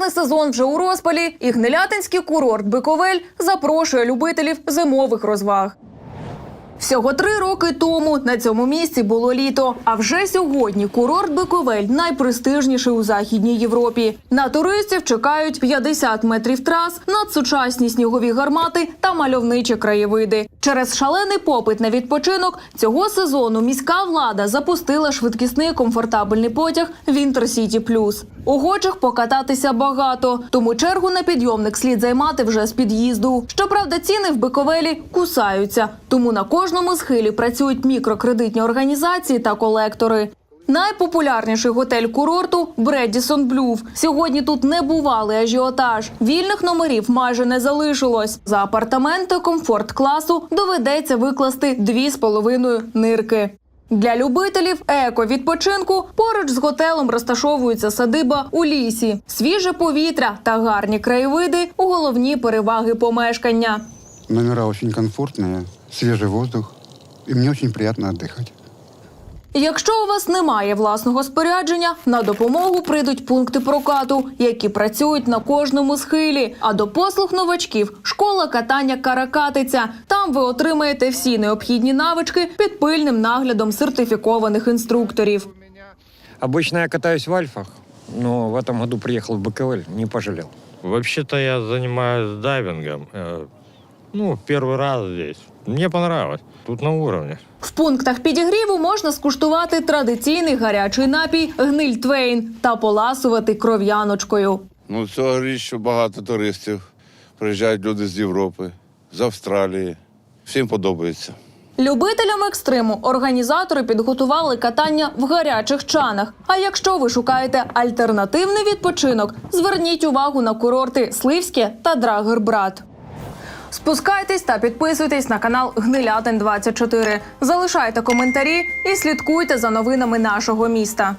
Пляжний сезон вже у розпалі, і гнилятинський курорт Биковель запрошує любителів зимових розваг. Всього три роки тому на цьому місці було літо. А вже сьогодні курорт Биковель найпрестижніший у західній Європі. На туристів чекають 50 метрів трас, надсучасні снігові гармати та мальовничі краєвиди. Через шалений попит на відпочинок цього сезону міська влада запустила швидкісний комфортабельний потяг City Plus. Охочих покататися багато, тому чергу на підйомник слід займати вже з під'їзду. Щоправда, ціни в Биковелі кусаються, тому на кожному схилі працюють мікрокредитні організації та колектори. Найпопулярніший готель курорту Бредісон Блюв. Сьогодні тут не бувалий ажіотаж. Вільних номерів майже не залишилось. За апартаменти комфорт класу доведеться викласти дві з половиною нирки. Для любителів еко-відпочинку поруч з готелем розташовується садиба у лісі, свіже повітря та гарні краєвиди у головні переваги помешкання. Номера очень комфортные, свежий воздух, и мне очень приятно отдыхать. Якщо у вас немає власного спорядження, на допомогу прийдуть пункти прокату, які працюють на кожному схилі. А до послуг новачків школа катання каракатиця. Там ви отримаєте всі необхідні навички під пильним наглядом сертифікованих інструкторів. Обычно я катаюсь в Альфах, но в этом году приехал в Баковель, не пожалел. Вообще-то я занимаюсь дайвингом. Ну, первый раз здесь. Мне понравилось. Тут на уровне. В пунктах підігріву можна скуштувати традиційний гарячий напій гниль Твейн та поласувати кров'яночкою. Ну, цьогоріч що багато туристів. Приїжджають люди з Європи, з Австралії. Всім подобається. Любителям екстриму організатори підготували катання в гарячих чанах. А якщо ви шукаєте альтернативний відпочинок, зверніть увагу на курорти Сливське та Драгер-Брат. Спускайтесь та підписуйтесь на канал Гнилятин 24 Залишайте коментарі і слідкуйте за новинами нашого міста.